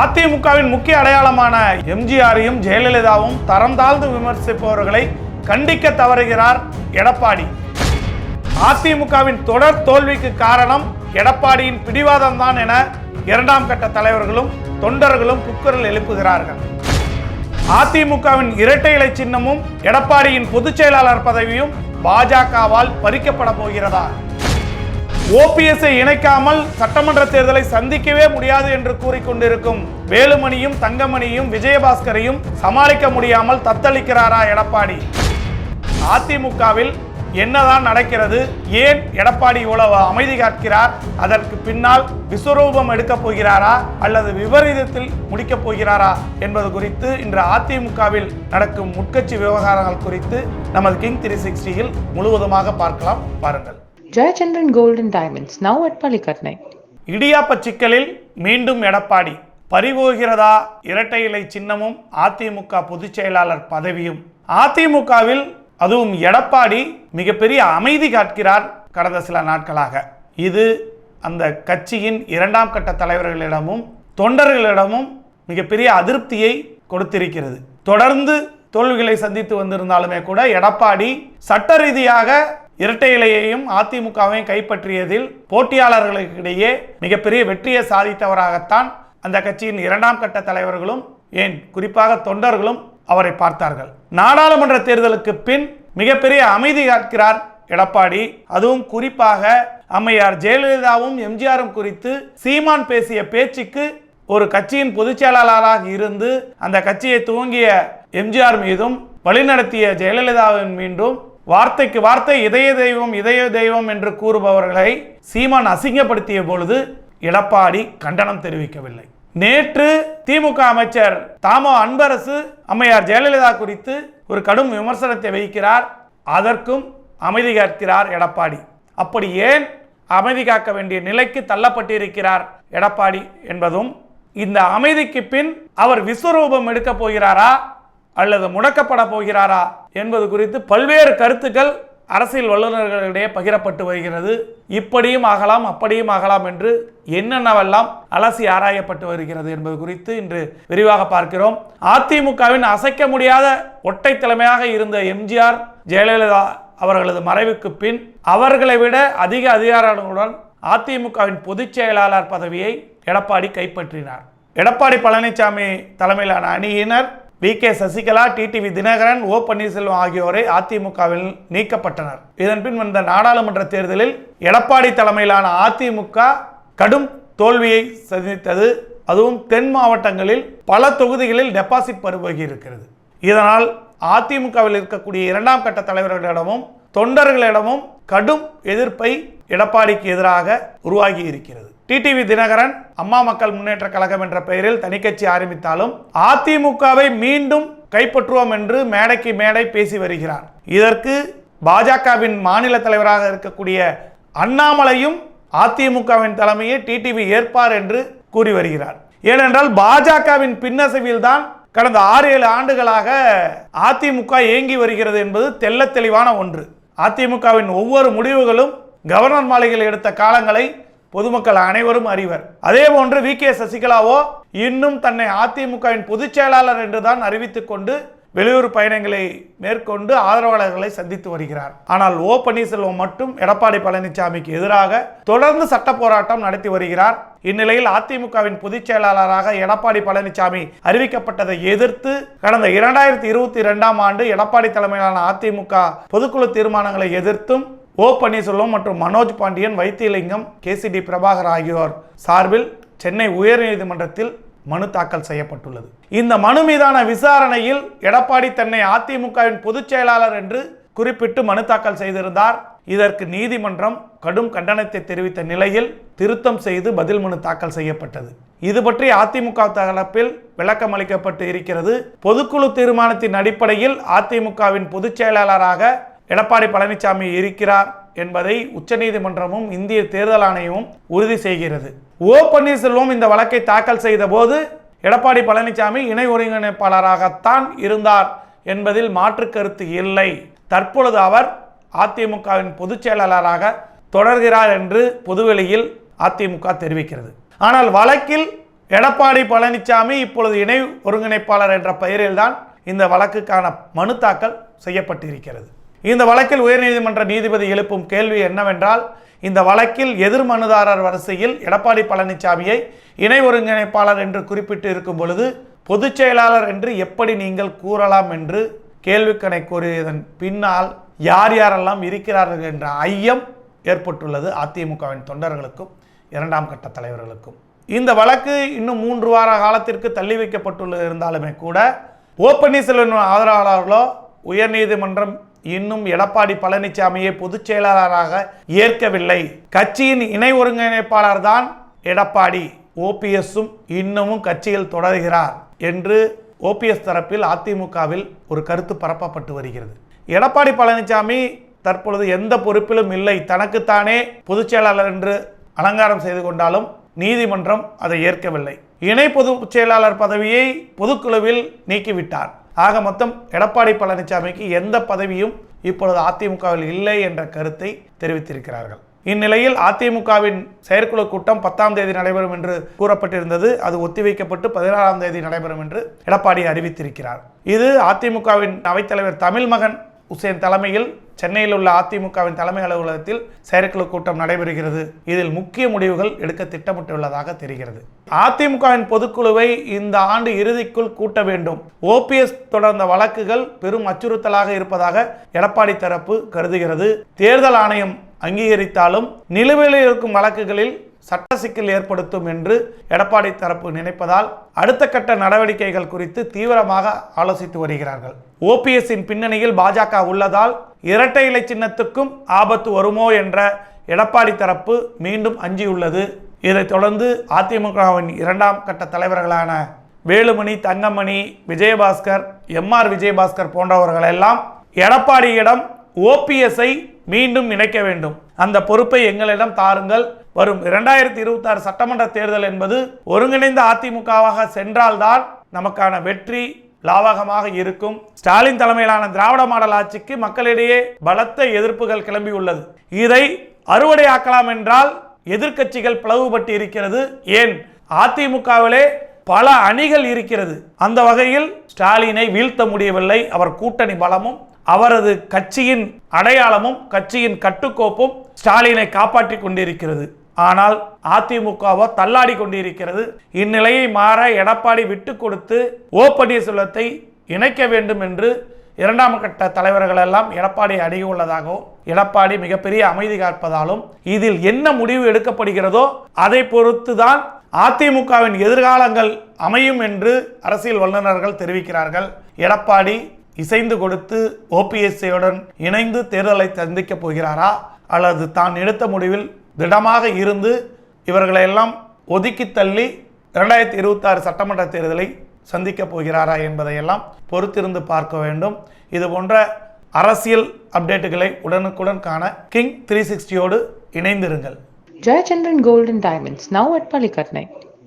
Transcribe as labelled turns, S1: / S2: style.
S1: அதிமுகவின் முக்கிய அடையாளமான எம்ஜிஆரையும் ஜெயலலிதாவும் தரம் தாழ்ந்து விமர்சிப்பவர்களை கண்டிக்க தவறுகிறார் எடப்பாடி. அதிமுகவின் தொடர் தோல்விக்கு காரணம் எடப்பாடியின் பிடிவாதம் தான் என இரண்டாம் கட்ட தலைவர்களும் தொண்டர்களும் புக்கரில் எழுப்புகிறார்கள். அதிமுகவின் இரட்டை இலை சின்னமும் எடப்பாடியின் பொதுச் செயலாளர் பதவியும் பாஜகவால் பறிக்கப்பட போகிறதா? ஓபிஎஸ்ஐ இணைக்காமல் சட்டமன்ற தேர்தலை சந்திக்கவே முடியாது என்று கூறிக்கொண்டிருக்கும் வேலுமணியும் தங்கமணியும் விஜயபாஸ்கரையும் சமாளிக்க முடியாமல் தத்தளிக்கிறாரா எடப்பாடி? அதிமுகவில் என்னதான் நடக்கிறது ஏன் எடப்பாடி இவ்வளவு அமைதி காக்கிறார் அதற்கு பின்னால் விஸ்வரூபம் எடுக்கப் போகிறாரா அல்லது விபரீதத்தில் முடிக்கப் போகிறாரா என்பது குறித்து இன்று அதிமுகவில் நடக்கும் உட்கட்சி விவகாரங்கள் குறித்து நமது கிங் த்ரீ சிக்ஸ்டியில் முழுவதுமாக பார்க்கலாம். பாருங்கள்.
S2: Jayachandran golden and Diamonds, now at
S1: இடியாப்ப சிக்கலில் மீண்டும் எடப்பாடி. பறிபோகிறதா? இரட்டை இலை சின்னமும் அதிமுக பொதுச் செயலாளர் பதவியும். அதிமுகவில் அதுவும் எடப்பாடி மிகப்பெரிய அமைதி காட்கிறார் கடந்த சில நாட்களாக. இது அந்த கட்சியின் இரண்டாம் கட்ட தலைவர்களிடமும் தொண்டர்களிடமும் மிகப்பெரிய அதிருப்தியை கொடுத்திருக்கிறது. தொடர்ந்து தோல்விகளை சந்தித்து வந்திருந்தாலுமே கூட எடப்பாடி சட்ட ரீதியாக இரட்டை இலையையும் அதிமுகவையும் கைப்பற்றியதில் போட்டியாளர்களுக்கிடையே மிகப்பெரிய வெற்றியை சாதித்தவராகத்தான் அந்த கட்சியின் இரண்டாம் கட்ட தலைவர்களும் ஏன் குறிப்பாக தொண்டர்களும் அவரை பார்த்தார்கள். நாடாளுமன்ற தேர்தலுக்கு பின் மிகப்பெரிய அமைதி காக்கிறார் எடப்பாடி. அதுவும் குறிப்பாக அம்மையார் ஜெயலலிதாவும் எம்ஜிஆரும் குறித்து சீமான் பேசிய பேச்சுக்கு ஒரு கட்சியின் பொதுச் செயலாளராக இருந்து அந்த கட்சியை துவங்கிய எம்ஜிஆர் மீதும் வழிநடத்திய ஜெயலலிதாவின் மீண்டும் வார்த்தைக்கு வார்த்தை இதய தெய்வம் இதய தெய்வம் என்று கூறுபவர்களை சீமான் அசிங்கப்படுத்திய பொழுது எடப்பாடி கண்டனம் தெரிவிக்கவில்லை. நேற்று திமுக அமைச்சர் தாமோ அன்பரசு அம்மையார் ஜெயலலிதா குறித்து ஒரு கடும் விமர்சனத்தை வைக்கிறார். அதற்கும் அமைதி காக்கிறார் எடப்பாடி. அப்படி ஏன் அமைதி காக்க வேண்டிய நிலைக்கு தள்ளப்பட்டிருக்கிறார் எடப்பாடி என்பதும் இந்த அமைதிக்கு பின் அவர் விஸ்வரூபம் எடுக்கப் போகிறாரா அல்லது முடக்கப்பட போகிறாரா என்பது குறித்து பல்வேறு கருத்துக்கள் அரசியல் வல்லுநர்களிடையே பகிரப்பட்டு வருகிறது. இப்படியும் ஆகலாம் அப்படியும் ஆகலாம் என்று என்னென்னவெல்லாம் அலசி ஆராயப்பட்டு வருகிறது என்பது குறித்து இன்று விரிவாக பார்க்கிறோம். அதிமுகவின் அசைக்க முடியாத ஒட்டை தலைமையாக இருந்த எம்ஜிஆர் ஜெயலலிதா அவர்களது மறைவுக்கு பின் அவர்களை விட அதிக அதிகாரங்களுடன் அதிமுகவின் பொதுச் செயலாளர் பதவியை எடப்பாடி கைப்பற்றினார். எடப்பாடி பழனிசாமி தலைமையிலான அணியினர் V K Sasikala TTV Dhinakaran O Panneerselvam ஆகியோரை அதிமுகவில் நீக்கப்பட்டனர். இதன்பின் வந்த நாடாளுமன்ற தேர்தலில் எடப்பாடி தலைமையிலான அதிமுக கடும் தோல்வியை சந்தித்தது. அதுவும் தென் மாவட்டங்களில் பல தொகுதிகளில் டெபாசிட் பருவகி இருக்கிறது. இதனால் அதிமுகவில் இருக்கக்கூடிய இரண்டாம் கட்ட தலைவர்களிடமும் தொண்டர்களிடமும் கடும் எதிர்ப்பை எடப்பாடிக்கு எதிராக உருவாகி இருக்கிறது. டிடிவி தினகரன் அம்மா மக்கள் முன்னேற்ற கழகம் என்ற பெயரில் தனிக்கட்சி ஆரம்பித்தாலும் அதிமுகவை மீண்டும் கைப்பற்றுவோம் என்று மேடைக்கு மேடை பேசி வருகிறார். இதற்கு பாஜகவின் மாநில தலைவராக இருக்கக்கூடிய அண்ணாமலையும் அதிமுகவின் தலைமையை டிடிவி ஏற்பார் என்று கூறி வருகிறார். ஏனென்றால் பாஜகவின் பின்னசைவில் தான் கடந்த ஆறு ஏழு ஆண்டுகளாக அதிமுக இயங்கி வருகிறது என்பது தெள்ள தெளிவான ஒன்று. அதிமுகவின் ஒவ்வொரு முடிவுகளும் கவர்னர் மாளிகையில் எடுத்த காலங்களை பொதுமக்கள் அனைவரும் அறிவர். அதே போன்று வி. கே. சசிகலாவோ இன்னும் தன்னை அதிமுகவின் பொதுச் செயலாளர் என்றுதான் அறிவித்துக் கொண்டு வெளியூர் பயணங்களை மேற்கொண்டு ஆதரவாளர்களை சந்தித்து வருகிறார். ஆனால் ஓ. பன்னீர்செல்வம் மட்டும் எடப்பாடி பழனிசாமிக்கு எதிராக தொடர்ந்து சட்ட போராட்டம் நடத்தி வருகிறார். இந்நிலையில் அதிமுகவின் பொதுச் செயலாளராக எடப்பாடி பழனிசாமி அறிவிக்கப்பட்டதை எதிர்த்து கடந்த இரண்டாயிரத்தி இருபத்தி இரண்டாம் ஆண்டு எடப்பாடி தலைமையிலான அதிமுக பொதுக்குழு தீர்மானங்களை எதிர்த்தும் ஓ பன்னீர்செல்வம் மற்றும் மனோஜ் பாண்டியன் வைத்தியலிங்கம் கேசிடி பிரபாகர் ஆகியோர் சார்பில் சென்னை உயர்நீதிமன்றத்தில் மனு தாக்கல் செய்யப்பட்டுள்ளது. இந்த மனு மீதான விசாரணையில் எடப்பாடி தன்னை அதிமுகவின் பொதுச் செயலாளர் என்று குறிப்பிட்டு மனு தாக்கல் செய்திருந்தார். இதற்கு நீதிமன்றம் கடும் கண்டனத்தை தெரிவித்த நிலையில் திருத்தம் செய்து பதில் மனு தாக்கல் செய்யப்பட்டது. இது பற்றி அதிமுக தரப்பில் விளக்கம் அளிக்கப்பட்டு இருக்கிறது. பொதுக்குழு தீர்மானத்தின் அடிப்படையில் அதிமுகவின் பொதுச் செயலாளராக எடப்பாடி பழனிசாமி இருக்கிறார் என்பதை உச்சநீதிமன்றமும் இந்திய தேர்தல் ஆணையமும் உறுதி செய்கிறது. ஓ பன்னீர்செல்வம் இந்த வழக்கை தாக்கல் செய்த போது எடப்பாடி பழனிசாமி இணை ஒருங்கிணைப்பாளராகத்தான் இருந்தார் என்பதில் மாற்று கருத்து இல்லை. தற்பொழுது அவர் அதிமுகவின் பொதுச் செயலாளராக தொடர்கிறார் என்று பொதுவெளியில் அதிமுக தெரிவிக்கிறது. ஆனால் வழக்கில் எடப்பாடி பழனிசாமி இப்பொழுது இணை ஒருங்கிணைப்பாளர் என்ற பெயரில்தான் இந்த வழக்குக்கான மனு தாக்கல் செய்யப்பட்டிருக்கிறது. இந்த வழக்கில் உயர்நீதிமன்ற நீதிபதி எழுப்பும் கேள்வி என்னவென்றால் இந்த வழக்கில் எதிர் மனுதாரர் வரிசையில் எடப்பாடி பழனிசாமியை இணை ஒருங்கிணைப்பாளர் என்று குறிப்பிட்டு இருக்கும் பொழுது பொதுச் செயலாளர் என்று எப்படி நீங்கள் கூறலாம் என்று கேள்விக்கணை கோரியதன் பின்னால் யார் யாரெல்லாம் இருக்கிறார்கள் என்ற ஐயம் ஏற்பட்டுள்ளது அதிமுகவின் தொண்டர்களுக்கும் இரண்டாம் கட்ட தலைவர்களுக்கும். இந்த வழக்கு இன்னும் மூன்று வார காலத்திற்கு தள்ளி வைக்கப்பட்டுள்ள இருந்தாலுமே கூட ஓ பன்னீர்செல்வம் ஆதரவாளர்களோ உயர்நீதிமன்றம் இன்னும் எடப்பாடி பழனிசாமியை பொதுச் செயலாளராக ஏற்கவில்லை. கட்சியின் இணை ஒருங்கிணைப்பாளர் தான் எடப்பாடி. ஓபிஎஸ்ஸும் இன்னமும் கட்சியில் தொடர்கிறார் என்று ஓபிஎஸ் தரப்பில் அதிமுகவில் ஒரு கருத்து பரப்பப்பட்டு வருகிறது. எடப்பாடி பழனிசாமி தற்பொழுது எந்த பொறுப்பிலும் இல்லை. தனக்குத்தானே பொதுச் செயலாளர் என்று அலங்காரம் செய்து கொண்டாலும் நீதிமன்றம் அதை ஏற்கவில்லை. இணை பொதுச் செயலாளர் பதவியை பொதுக்குழுவில் நீக்கிவிட்டார். ஆக மொத்தம் எடப்பாடி பழனிசாமிக்கு எந்த பதவியும் இப்பொழுது அதிமுகவில் இல்லை என்ற கருத்தை தெரிவித்திருக்கிறார்கள். இந்நிலையில் அதிமுகவின் செயற்குழு கூட்டம் பத்தாம் தேதி நடைபெறும் என்று கூறப்பட்டிருந்தது. அது ஒத்திவைக்கப்பட்டு பதினாறாம் தேதி நடைபெறும் என்று எடப்பாடி அறிவித்திருக்கிறார். இது அதிமுகவின் அவைத்தலைவர் தமிழ்மகன் உசேன் தலைமையில் சென்னையில் உள்ள அதிமுகவின் தலைமை அலுவலகத்தில் செயற்குழு கூட்டம் நடைபெறுகிறது. இதில் முக்கிய முடிவுகள் எடுக்க திட்டமிட்டுள்ளதாக தெரிகிறது. அதிமுகவின் பொதுக்குழுவை இந்த ஆண்டு இறுதிக்குள் கூட்ட வேண்டும். ஓபிஎஸ் தொடர்ந்த வழக்குகள் பெரும் அச்சுறுத்தலாக இருப்பதாக எடப்பாடி தரப்பு கருதுகிறது. தேர்தல் ஆணையம் அங்கீகரித்தாலும் நிலுவையில் இருக்கும் வழக்குகளில் சட்ட சிக்கல் ஏற்படுத்தும் என்று எடப்பாடி தரப்பு நினைப்பதால் அடுத்த கட்ட நடவடிக்கைகள் குறித்து தீவிரமாக ஆலோசித்து வருகிறார்கள். ஓபிஎஸ்ஸின் பின்னணியில் பாஜக உள்ளதால் இரட்டை இலை சின்னத்துக்கும் ஆபத்து வருமோ என்ற எடப்பாடி தரப்பு மீண்டும் அஞ்சியுள்ளது. இதைத் தொடர்ந்து அதிமுகவின் இரண்டாம் கட்ட தலைவர்களான வேலுமணி தங்கமணி விஜயபாஸ்கர் எம்ஆர் விஜயபாஸ்கர் போன்றவர்களெல்லாம் எடப்பாடியிடம் ஓபிஎஸ்ஐ மீண்டும் இணைக்க வேண்டும். அந்த பொறுப்பை எங்களிடம் தாருங்கள். வரும் இரண்டாயிரத்தி இருபத்தாறு சட்டமன்ற தேர்தல் என்பது ஒருங்கிணைந்த அதிமுகவாக சென்றால்தான் நமக்கான வெற்றி லாவகமாக இருக்கும். ஸ்டாலின் தலைமையிலான திராவிட மாடல் ஆட்சிக்கு மக்களிடையே பலத்த எதிர்ப்புகள் கிளம்பியுள்ளது. இதை அறுவடையாக்கலாம் என்றால் எதிர்க்கட்சிகள் பிளவுபட்டு இருக்கிறது. ஏன்? அதிமுகவிலே பல அணிகள் இருக்கிறது. அந்த வகையில் ஸ்டாலினை வீழ்த்த முடியவில்லை. அவர் கூட்டணி பலமும் அவரது கட்சியின் அடையாளமும் கட்சியின் கட்டுக்கோப்பும் ஸ்டாலினை காப்பாற்றிக் கொண்டிருக்கிறது. ஆனால் அதிமுகவோ தள்ளாடி கொண்டிருக்கிறது. இந்நிலையை மாற எடப்பாடி விட்டு கொடுத்து ஓ பன்னீர்செல்வத்தை இணைக்க வேண்டும் என்று இரண்டாம் கட்ட தலைவர்கள் எல்லாம் எடப்பாடி அணுகியுள்ளதாகவும் எடப்பாடி மிகப்பெரிய அமைதி காப்பதாலும் இதில் என்ன முடிவு எடுக்கப்படுகிறதோ அதை பொறுத்துதான் அதிமுகவின் எதிர்காலங்கள் அமையும் என்று அரசியல் வல்லுநர்கள் தெரிவிக்கிறார்கள். எடப்பாடி இசைந்து கொடுத்து ஓபிஎஸ்சியுடன் இணைந்து தேர்தலை சந்திக்கப் போகிறாரா? அல்லது தான் எடுத்த முடிவில் திடமாக இருந்து இவர்களையெல்லாம் ஒதுக்கி தள்ளி இரண்டாயிரத்தி இருபத்தாறு சட்டமன்ற தேர்தலை சந்திக்கப் போகிறாரா என்பதையெல்லாம் பொறுத்திருந்து பார்க்க வேண்டும். இது போன்ற அரசியல் அப்டேட்டுகளை உடனுக்குடன் காண கிங் த்ரீ சிக்ஸ்டியோடு இணைந்திருங்கள்.
S2: Jayachandran golden diamonds now at பள்ளிக்கட்னை